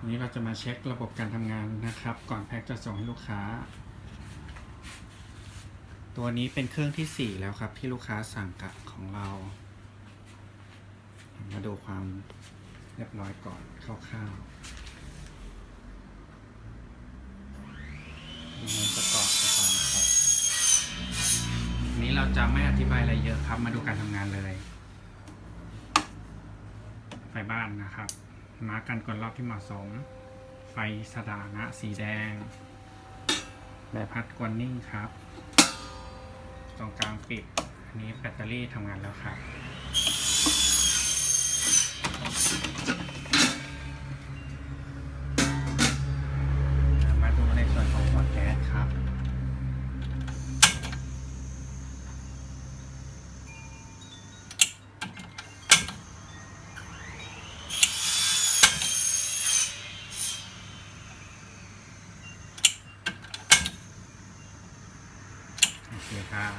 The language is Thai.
วันนี้เราจะมาเช็คระบบการทำงานนะครับ ก่อนแพ็คจะส่งให้ลูกค้า ตัวนี้เป็นเครื่องที่ 4 แล้วครับ ที่ลูกค้าสั่งกับของเรา มาดูความเรียบร้อยก่อนคร่าวๆดูเงินประกอบไปก่อนครับวันนี้เราจะไม่อธิบายอะไรเยอะครับ มาดูการทำงานเลย ไฟบ้านนะครับ มากกันกดรอบที่เหมาะสม ไฟสถานะสีแดงใบพัดกวนนิ่งครับ ตรงกลางปิด อันนี้แบตเตอรี่ทำงานแล้วครับ มาดูในส่วนของพอร์ตแก๊สครับ โอเคครับ